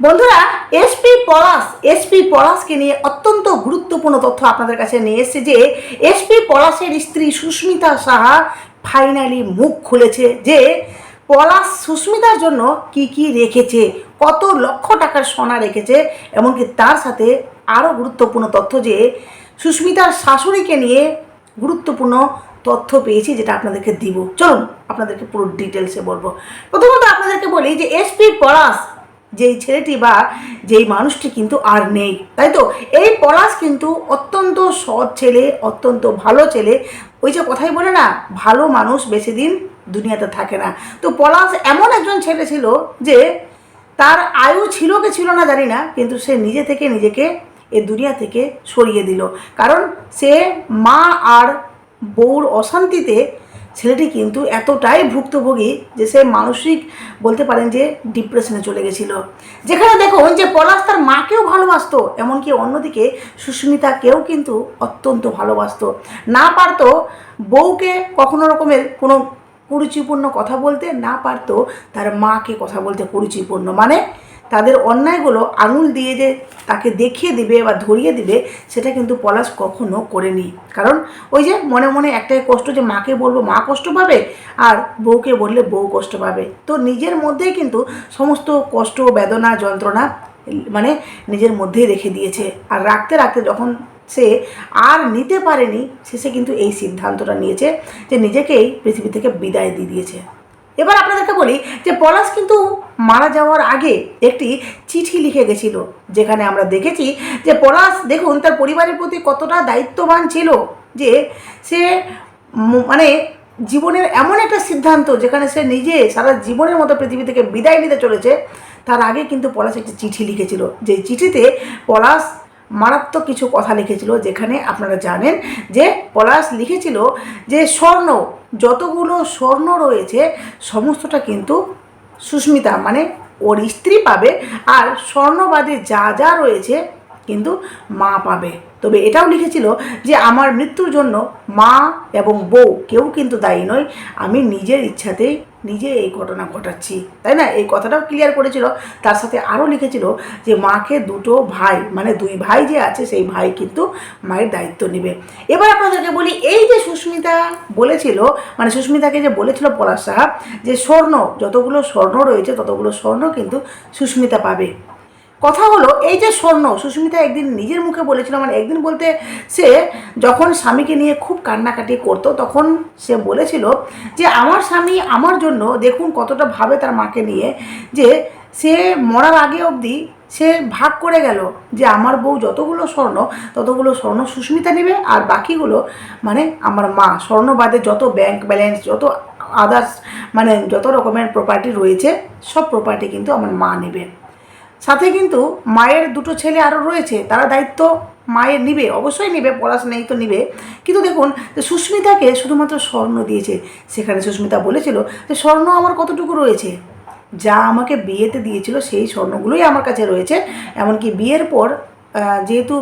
বন্ধুরা এসপি পলাশ এসপি পলাশকে নিয়ে অত্যন্ত গুরুত্বপূর্ণ তথ্য আপনাদের কাছে নিয়ে এসেছে যে এসপি পলাশের স্ত্রী সুস্মিতা সাহা ফাইনালি মুখ খুলেছে যে, পলাশ সুস্মিতার জন্য কি কি রেখেছে, কত লক্ষ টাকার সোনা রেখেছে, এমনকি তার সাথে আরও গুরুত্বপূর্ণ তথ্য যে, সুস্মিতার শাশুড়িকে নিয়ে গুরুত্বপূর্ণ তথ্য পেয়েছি যেটা আপনাদেরকে দিব। চলুন, আপনাদেরকে পুরো ডিটেলসে বলব। প্রথমত আপনাদেরকে বলি যে এসপি পলাশ যেই ছেলেটি বা যেই মানুষটি কিন্তু আর নেই, তাই তো? এই পলাশ কিন্তু অত্যন্ত সৎ ছেলে, অত্যন্ত ভালো ছেলে। ওই যে কথাই বলে না, ভালো মানুষ বেশি দিন দুনিয়াতে থাকে না। তো পলাশ এমন একজন ছেলে ছিল যে তার আয়ু ছিল কি ছিল না জানি না, কিন্তু সে নিজে থেকে নিজেকে এ দুনিয়া থেকে সরিয়ে দিল। কারণ সে মা আর বউর অশান্তিতে ছেলেটি কিন্তু এতটাই ভুক্তভোগী যে সে মানসিক বলতে পারেন যে ডিপ্রেশনে চলে গেছিল। যেখানে দেখুন যে পলাশ তার মাকেও ভালোবাসতো, এমনকি অন্যদিকে সুস্মিতাকেও কিন্তু অত্যন্ত ভালোবাসতো। না পারতো বউকে কখনো রকমের কোনো কুরুচিপূর্ণ কথা বলতে, না পারতো তার মাকে কথা বলতে কুরুচিপূর্ণ। মানে তাদের অন্যায়গুলো আঙুল দিয়ে যে তাকে দেখিয়ে দিবে বা ধরিয়ে দিবে, সেটা কিন্তু পলাশ কখনো করেনি। কারণ ওই যে মনে মনে একটাই কষ্ট যে মাকে বলব, মা কষ্ট পাবে আর বউকে বললে বউ কষ্ট পাবে। তো নিজের মধ্যেই কিন্তু সমস্ত কষ্ট, বেদনা, যন্ত্রণা মানে নিজের মধ্যেই রেখে দিয়েছে। আর রাখতে রাখতে যখন সে আর নিতে পারেনি, শেষে কিন্তু এই সিদ্ধান্তটা নিয়েছে যে নিজেকেই পৃথিবী থেকে বিদায় দিয়ে দিয়েছে। এবার আপনাদেরকে বলি যে পলাশ কিন্তু মারা যাওয়ার আগে একটি চিঠি লিখে গেছিল, যেখানে আমরা দেখেছি যে পলাশ দেখুন তার পরিবারের প্রতি কতটা দায়িত্ববান ছিল যে সে মানে জীবনের এমন একটা সিদ্ধান্ত যেখানে সে নিজে সারা জীবনের মতো পৃথিবী থেকে বিদায় নিতে চলেছে, তার আগে কিন্তু পলাশ একটি চিঠি লিখেছিল। যে চিঠিতে পলাশ মারাত্মক কিছু কথা লিখেছিল যেখানে আপনারা জানেন যে পলাশ লিখেছিল যে স্বর্ণ, যতগুলো স্বর্ণ রয়েছে সমস্তটা কিন্তু সুস্মিতা মানে ওর স্ত্রী পাবে আর স্বর্ণবাদে যা যা রয়েছে কিন্তু মা পাবে। তবে এটাও লিখেছিল যে আমার মৃত্যুর জন্য মা এবং বউ, কেউ কিন্তু দায়ী নয়। আমি নিজের ইচ্ছাতেই নিজে এই ঘটনা ঘটাচ্ছি, তাই না? এই কথাটাও ক্লিয়ার করেছিল। তার সাথে আরও লিখেছিল যে, মাকে দুটো ভাই মানে দুই ভাই যে আছে, সেই ভাই কিন্তু মায়ের দায়িত্ব নেবে। এবার আপনাদেরকে বলি, এই যে সুস্মিতা বলেছিল মানে সুস্মিতাকে যে বলেছিল পলাশ সাহাব, যে স্বর্ণ, যতগুলো স্বর্ণ রয়েছে, ততগুলো স্বর্ণ কিন্তু সুস্মিতা পাবে। কথা হলো, এই যে স্বর্ণ, সুস্মিতা একদিন নিজের মুখে বলেছিল মানে একদিন বলতে সে যখন স্বামীকে নিয়ে খুব কান্নাকাটি করতো, তখন সে বলেছিল যে, আমার স্বামী আমার জন্য দেখুন কতটা ভাবে তার মাকে নিয়ে, যে সে মরার আগে অবধি সে ভাগ করে গেল যে, আমার বউ যতগুলো স্বর্ণ, ততগুলো স্বর্ণ সুস্মিতা নেবে, আর বাকিগুলো মানে আমার মা স্বর্ণবাদে যত ব্যাংক ব্যালেন্স যত আদার্স মানে যত রকমের প্রপার্টি রয়েছে, সব প্রপার্টি কিন্তু আমার মা নেবে। সাথে কিন্তু মায়ের দুটো ছেলে আরও রয়েছে, তারা দায়িত্ব মায়ের নিবে, অবশ্যই নিবে পলাশ নেই তো নিবে। কিন্তু দেখুন, যে সুস্মিতাকে শুধুমাত্র স্বর্ণ দিয়েছে, সেখানে সুস্মিতা বলেছিল যে, স্বর্ণ আমার কতটুকু রয়েছে? যা আমাকে বিয়েতে দিয়েছিল, সেই স্বর্ণগুলোই আমার কাছে রয়েছে। এমনকি বিয়ের পর যেহেতু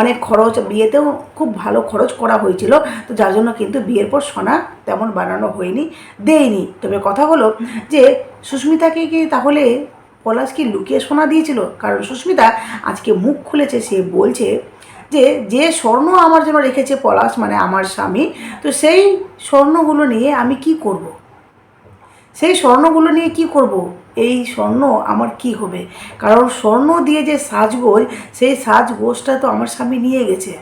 অনেক খরচ, বিয়েতেও খুব ভালো খরচ করা হয়েছিল, তো যার জন্য কিন্তু বিয়ের পর সোনা তেমন বানানো হয়নি, দেয়নি। তবে কথা হলো যে, সুস্মিতাকে কি তাহলে পলাশ কি লুকিয়ে সোনা দিয়েছিল কারণ সুস্মিতা আজকে মুখ খুলেছে, সে বলছে যে যে স্বর্ণ আমার জন্য রেখেছে পলাশ মানে আমার স্বামী, তো সেই স্বর্ণগুলো নিয়ে আমি কি করব। সেই স্বর্ণগুলো নিয়ে কি করব। এই স্বর্ণ আমার কি হবে কারণ স্বর্ণ দিয়ে যে সাজগোজ, সেই সাজগোজটা তো আমার স্বামী নিয়ে গেছে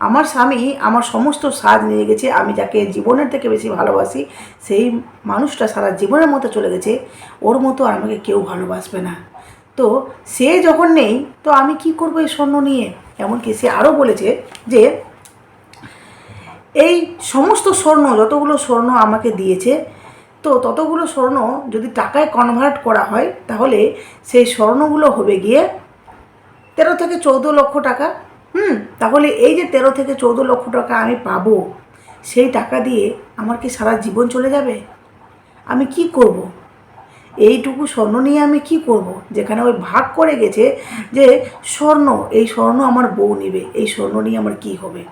আমার স্বামী আমার সমস্ত সাজ নিয়ে গেছে, আমি যাকে জীবনের থেকে বেশি ভালোবাসি, সেই মানুষটা সারা জীবনের মতো চলে গেছে, ওর মতো আর আমাকে কেউ ভালোবাসবে না। তো সে যখন নেই, তো আমি কি করব এই স্বর্ণ নিয়ে? এমনকি সে আরও বলেছে যে, এই সমস্ত স্বর্ণ, যতগুলো স্বর্ণ আমাকে দিয়েছে, তো ততগুলো স্বর্ণ যদি টাকায় কনভার্ট করা হয়, তাহলে সেই স্বর্ণগুলো হবে গিয়ে তেরো থেকে চৌদ্দ লক্ষ টাকা। হুম, তাহলে এই যে তেরো থেকে চৌদ্দ লক্ষ টাকা আমি পাবো, সেই টাকা দিয়ে আমার কি সারা জীবন চলে যাবে আমি কি করব। এইটুকু স্বর্ণ নিয়ে আমি কি করব। যেখানে ওই ভাগ করে গেছে যে স্বর্ণ, এই স্বর্ণ আমার বউ নেবে, এই স্বর্ণ নিয়ে আমার কি হবে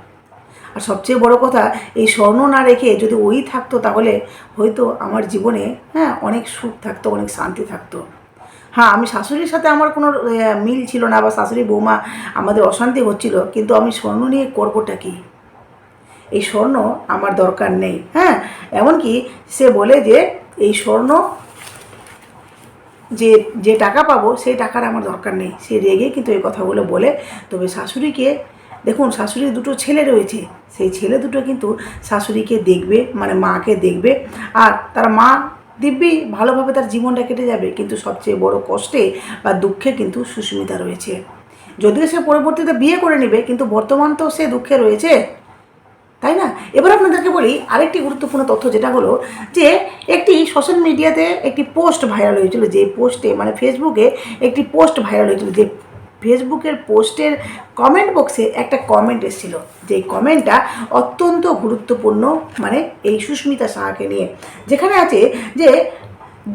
আর সবচেয়ে বড় কথা, এই স্বর্ণ না রেখে যদি ওই থাকতো তাহলে হয়তো আমার জীবনে হ্যাঁ অনেক সুখ থাকতো, অনেক শান্তি থাকতো হ্যাঁ আমি শাশুড়ির সাথে আমার কোনো মিল ছিল না বা শাশুড়ি বৌমা আমাদের অশান্তি হচ্ছিল, কিন্তু আমি স্বর্ণ নিয়ে করবোটা কি? এই স্বর্ণ আমার দরকার নেই হ্যাঁ? এমনকি সে বলে যে, এই স্বর্ণ যে যে টাকা পাবো, সেই টাকার আমার দরকার নেই। সে রেগে কিন্তু এই কথাগুলো বলে। তবে শাশুড়িকে, দেখুন, শাশুড়ির দুটো ছেলে রয়েছে। সেই ছেলে দুটো কিন্তু শাশুড়িকে দেখবে মানে মাকে দেখবে। আর তার মা দিব্যি ভালোভাবে তার জীবনটা কেটে যাবে, কিন্তু সবচেয়ে বড় কষ্টে বা দুঃখে কিন্তু সুস্মিতা রয়েছে। যদিও সে পরবর্তীতে বিয়ে করে নেবে, কিন্তু বর্তমান তো সে দুঃখে রয়েছে, তাই না? এবার আপনাদেরকে বলি আরেকটি গুরুত্বপূর্ণ তথ্য, যেটা হলো যে একটি সোশ্যাল মিডিয়াতে একটি পোস্ট ভাইরাল হয়েছিল, যে পোস্টে মানে ফেসবুকে একটি পোস্ট ভাইরাল হয়েছিল, যে ফেসবুকের পোস্টের কমেন্ট বক্সে একটা কমেন্ট এসেছিল। যে কমেন্টটা অত্যন্ত গুরুত্বপূর্ণ মানে এই সুস্মিতা সাহাকে নিয়ে। যেখানে আছে যে,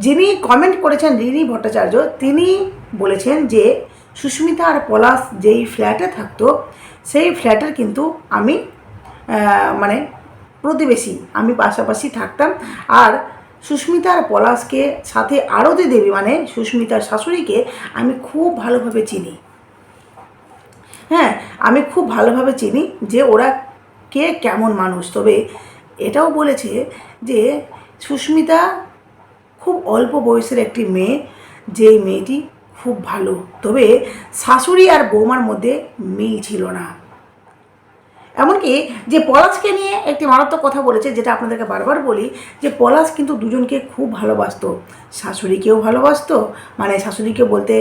যিনি কমেন্ট করেছেন রিনি ভট্টাচার্য, তিনি বলেছেন যে, সুস্মিতা আর পলাশ যেই ফ্ল্যাটে থাকতো, সেই ফ্ল্যাটের কিন্তু আমি মানে প্রতিবেশী, আমি পাশাপাশি থাকতাম। আর সুস্মিতা আর পলাশকে সাথে আরতি দেবী মানে সুস্মিতার শাশুড়িকে আমি খুব ভালোভাবে চিনি। হ্যাঁ আমি খুব ভালোভাবে চিনি যে ওরা কে কেমন মানুষ। তবে এটাও বলেছে যে সুস্মিতা খুব অল্প বয়সের একটি মেয়ে, যেই মেয়েটি খুব ভালো। তবে শাশুড়ি আর বৌমার মধ্যে মিল ছিল না। এমনকি যে পলাশকে নিয়ে একটি মারাত্মক কথা বলেছে, যেটা আপনাদেরকে বারবার বলি, যে পলাশ কিন্তু দুজনকে খুব ভালোবাসতো। শাশুড়িকেও ভালোবাসতো মানে শাশুড়িকে বলতে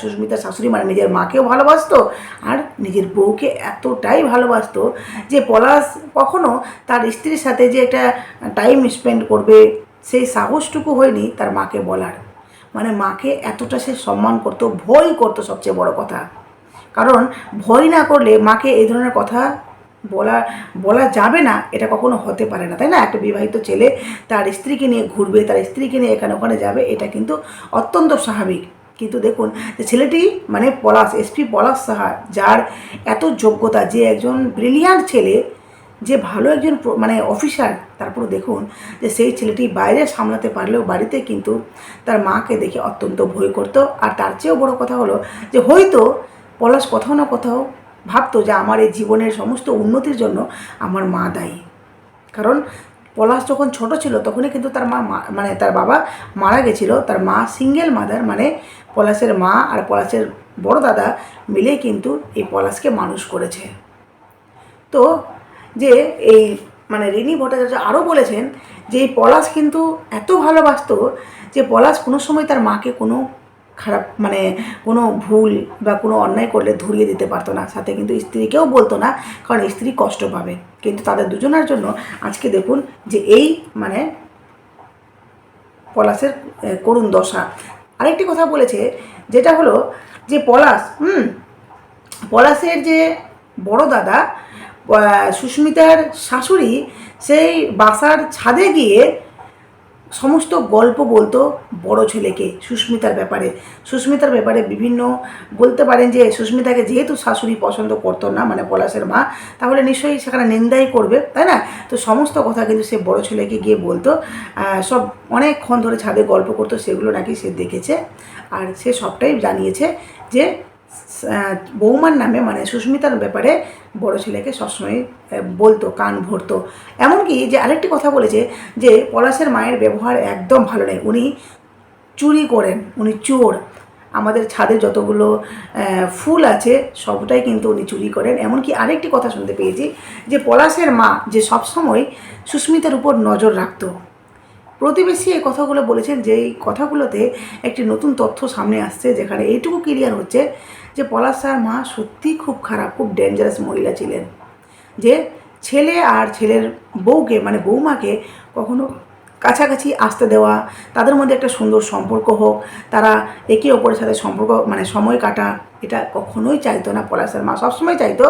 সুস্মিতার শাশুড়ি মানে নিজের মাকেও ভালোবাসতো, আর নিজের বউকে এতটাই ভালোবাসতো যে পলাশ কখনো তার স্ত্রীর সাথে যে একটা টাইম স্পেন্ড করবে, সেই সাহসটুকু হয়নি তার মাকে বলার। মানে মাকে এতটা সে সম্মান করতো, ভয় করতো সবচেয়ে বড় কথা। কারণ ভয় না করলে মাকে এই ধরনের কথা বলা বলা যাবে না, এটা কখনো হতে পারে না, তাই না? একটা বিবাহিত ছেলে তার স্ত্রীকে নিয়ে ঘুরবে, তার স্ত্রীকে নিয়ে এখানে ওখানে যাবে, এটা কিন্তু অত্যন্ত স্বাভাবিক। কিন্তু দেখুন, যে ছেলেটি মানে পলাশ এসপি পলাশ সাহা, যার এত যোগ্যতা, যে একজন ব্রিলিয়ান্ট ছেলে, যে ভালো একজন মানে অফিসার তারপর দেখুন, যে সেই ছেলেটি বাইরে সামলাতে পারলেও বাড়িতে কিন্তু তার মাকে দেখে অত্যন্ত ভয় করতো। আর তার চেয়েও বড় কথা হলো, যে হয়তো পলাশ কোথাও না কোথাও ভাবতো যে আমার এই জীবনের সমস্ত উন্নতির জন্য আমার মা দায়ী। কারণ পলাশ যখন ছোট ছিল, তখনই কিন্তু তার মা মানে তার বাবা মারা গেছিল। তার মা সিঙ্গেল মাদার মানে পলাশের মা আর পলাশের বড় দাদা মিলে কিন্তু এই পলাশকে মানুষ করেছে। তো যে এই মানে রিনি ভট্টাচার্য আরও বলেছেন যে এই পলাশ কিন্তু এত ভালোবাসতো যে পলাশ কোনো সময় তার মাকে কোনো খারাপ মানে কোনো ভুল বা কোনো অন্যায় করলে ধরিয়ে দিতে পারতো না। সাথে কিন্তু স্ত্রীকেও বলতো না, কারণ স্ত্রী কষ্ট পাবে। কিন্তু তাদের দুজনের জন্য আজকে দেখুন যে এই মানে পলাশের করুণ দশা। আরেকটি কথা বলেছে, যেটা হলো যে পলাশ, হুম, পলাশের যে বড় দাদা সুস্মিতার শাশুড়ি, সেই বাসার ছাদে গিয়ে সমস্ত গল্প বলতো বড় ছেলেকে, সুস্মিতার ব্যাপারে। সুস্মিতার ব্যাপারে বিভিন্ন বলতে পারেন যে, সুস্মিতাকে যেহেতু শাশুড়ি পছন্দ করতো না মানে পলাশের মা, তাহলে নিশ্চয়ই সেখানে নিন্দাই করবে, তাই না? তো সমস্ত কথা কিন্তু সে বড় ছেলেকে গিয়ে বলতো। সব অনেকক্ষণ ধরে ছাদে গল্প করতো, সেগুলো নাকি সে দেখেছে। আর সে সবটাই জানিয়েছে যে বৌমার নামে মানে সুস্মিতার ব্যাপারে বড় ছেলেকে সবসময় বলতো, কান ভরতো। এমনকি যে আরেকটি কথা বলেছে যে পলাশের মায়ের ব্যবহার একদম ভালো নেই উনি চুরি করেন, উনি চোর। আমাদের ছাদে যতগুলো ফুল আছে, সবটাই কিন্তু উনি চুরি করেন। এমনকি আরেকটি কথা শুনতে পেয়েছি যে পলাশের মা যে সবসময় সুস্মিতার উপর নজর রাখতো। প্রতিবেশী এই কথাগুলো বলেছেন যে এই কথাগুলোতে একটি নতুন তথ্য সামনে আসছে যেখানে এইটুকু ক্লিয়ার হচ্ছে যে পলাশ মা সত্যিই খুব খারাপ, খুব ডেঞ্জারাস মহিলা ছিলেন। যে ছেলে আর ছেলের বউকে মানে বৌমাকে কখনো কাছাকাছি আসতে দেওয়া, তাদের মধ্যে একটা সুন্দর সম্পর্ক হোক, তারা একে অপরের সাথে সম্পর্ক মানে সময় কাটা, এটা কখনোই চাইতো না পলাশের মা। সবসময় চাইতো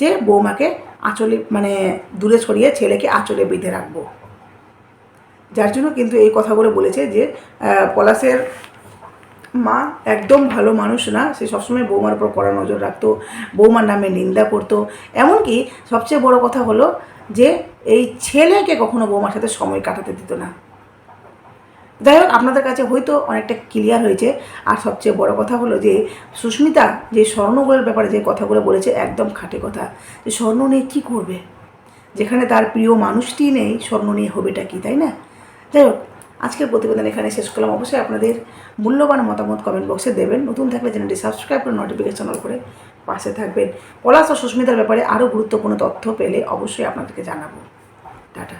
যে বৌমাকে আঁচলে মানে দূরে সরিয়ে ছেলেকে আঁচলে বেঁধে রাখব। যার জন্য কিন্তু এই কথাগুলো বলেছে যে পলাশের মা একদম ভালো মানুষ না। সে সবসময় বৌমার উপর কড়া নজর রাখতো, বৌমার নামে নিন্দা করতো। এমনকি সবচেয়ে বড় কথা হলো যে, এই ছেলেকে কখনো বৌমার সাথে সময় কাটাতে দিত না। যাই হোক, আপনাদের কাছে হয়তো অনেকটা ক্লিয়ার হয়েছে। আর সবচেয়ে বড় কথা হলো যে, সুস্মিতা যে স্বর্ণগুলোর ব্যাপারে যে কথাগুলো বলেছে, একদম খাঁটে কথা। যে স্বর্ণ নিয়ে কী করবে? যেখানে তার প্রিয় মানুষটি নেই, স্বর্ণ নিয়ে হবেটা কি, তাই না? যাই হোক, আজকের প্রতিবেদন এখানে শেষ করলাম। অবশ্যই আপনাদের মূল্যবান মতামত কমেন্ট বক্সে দেবেন। নতুন থাকলে চ্যানেলটি সাবস্ক্রাইব করে নোটিফিকেশন অল করে পাশে থাকবেন। পলাশ ও সুস্মিতার ব্যাপারে আরও গুরুত্বপূর্ণ তথ্য পেলে অবশ্যই আপনাদেরকে জানাব। টাটা।